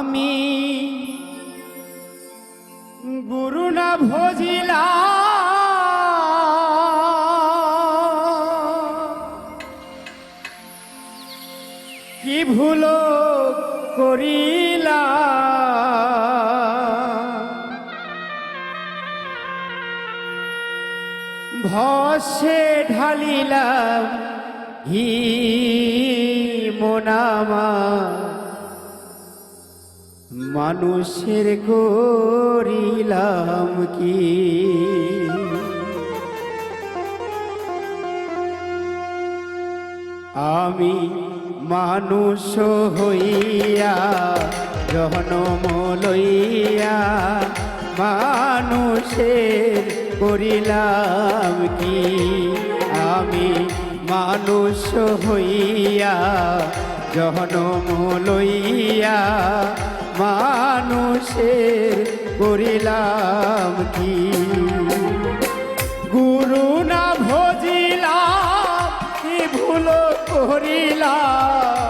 আমি গুরু না ভজিলা। কি ভুল করিলা? ভসে ঢালিলাম হি মোনামা। মানুষের করিলাম কি? আমি মানুষ হইয়া জনম লইয়া মানুষের করিলাম কি? আমি মানুষ হইয়া জনম লইয়া মানুষের করিলাম কি? গুরু না ভজিলাম কি ভুল করিলাম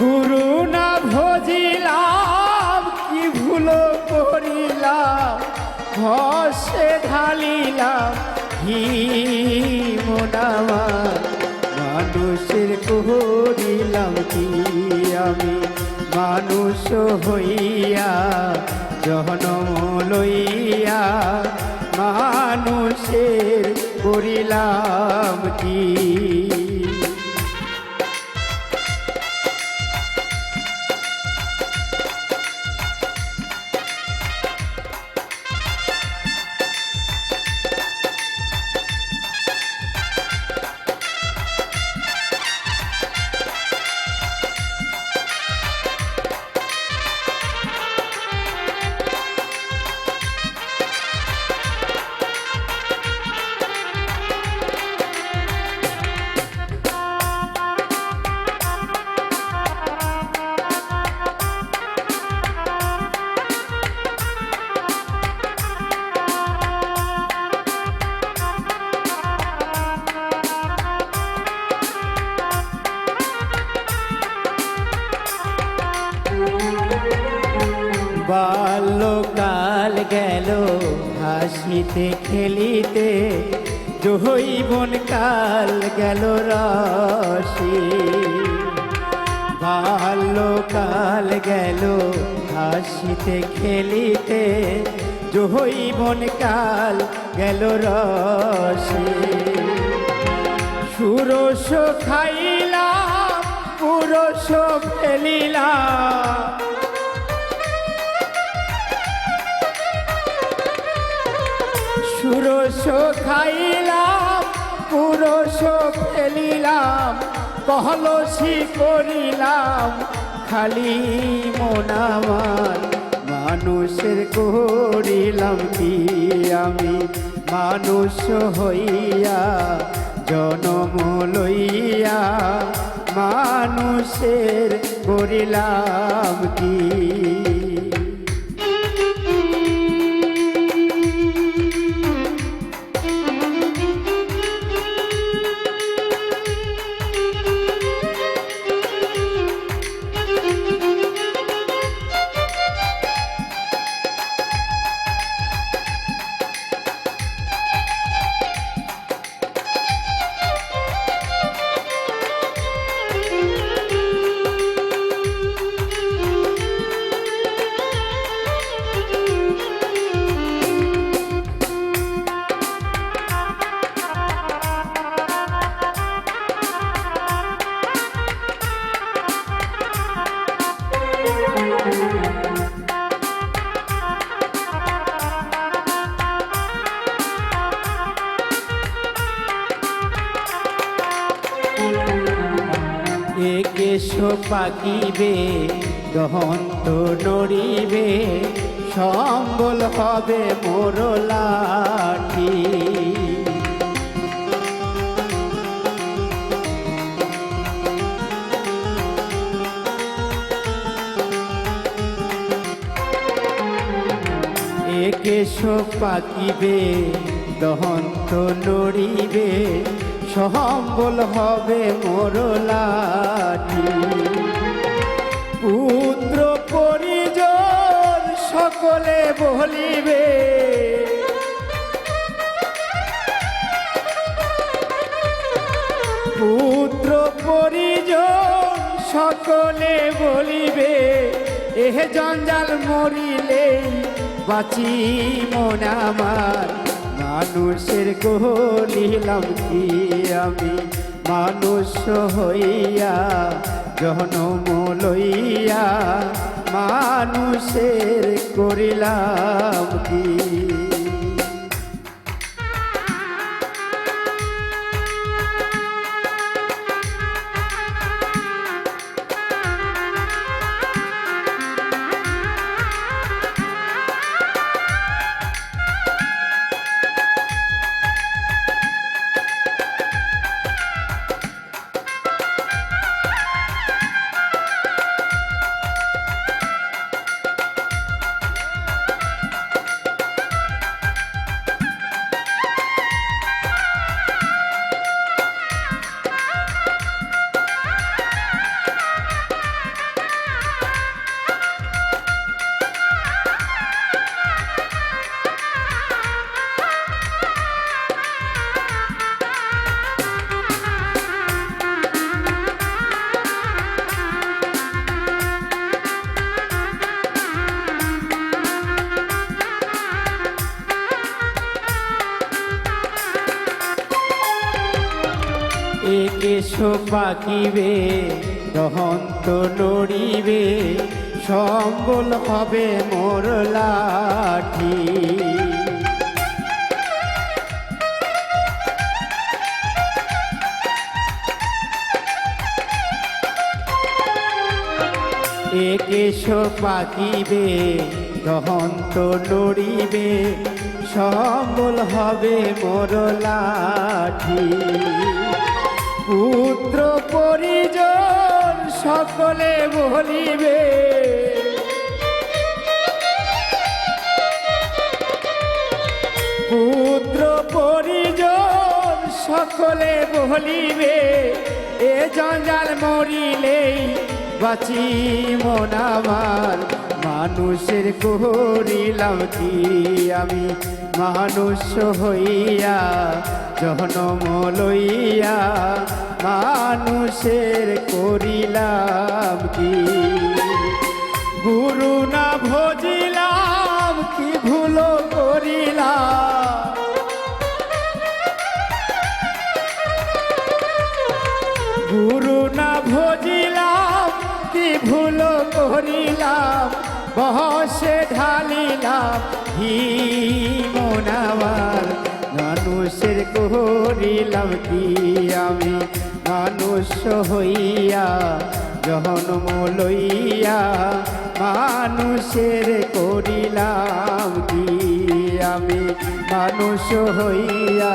গুরু না ভজিলাম কি ভুল করিলাম ঘষে ঢালিলাম হি মোনামার মানুষের করিলাম কি আমি? মানুষ হইয়া জনম লইয়া মানুষের করিলাম কি? বাল্যকাল গেল হাসিতে খেলিতে জৈবন কাল গেল রসি বাল্যকাল গেল হাসিতে খেলিতে জৈবন কাল গেল রসি সুরস খাইলা পুরস ফেলিলাম খাইলাম পুরস ফেলিলাম কহলসি করিলাম, খালি মনামার মানুষের করিলাম কি আমি? মানুষ হইয়া, জনম লইয়া, মানুষের করিলাম কি পাকিবে দহন্ত নড়িবে সম্বল হবে মোর লাঠি। একেশ পাকিবে দহন্ত নড়িবে সম্বল হবে মোর লাঠি। পুত্র পরিজন সকলে বলিবে, পুত্র পরিজন সকলে বলিবে, এহ জঞ্জাল মরিলে বাঁচি মন আমার মানুষের গলিলাম কি আমি? মানুষ হইয়া জনম লইয়া মানুষের করিলাম কি? একেশো পাকিবে দহন্ত নড়িবে, সম্বল হবে মোর লাঠি। একেশো পাকিবে দহন্ত নড়িবে, সম্বল হবে মোর লাঠি। পুত্র পরিজন সকলে বলিবে পুত্র পরিজন সকলে বলিবে এ জঞ্জাল মরিলেই বাঁচি মন আমার মানুষের করিলাম কি? আমি মানুষ হইয়া, জনম লইয়া মানুষের করিলাম কি? গুরু না ভজিলাম কি ভুল করিলাম? গুরু না ভজিলাম কি ভুল করিলাম? বহসে ঢালিলাম হি মানুষের করিলাম কি আমি? মানুষ হইয়া জন্ম লইয়া মানুষের করিলাম কি আমি? মানুষ হইয়া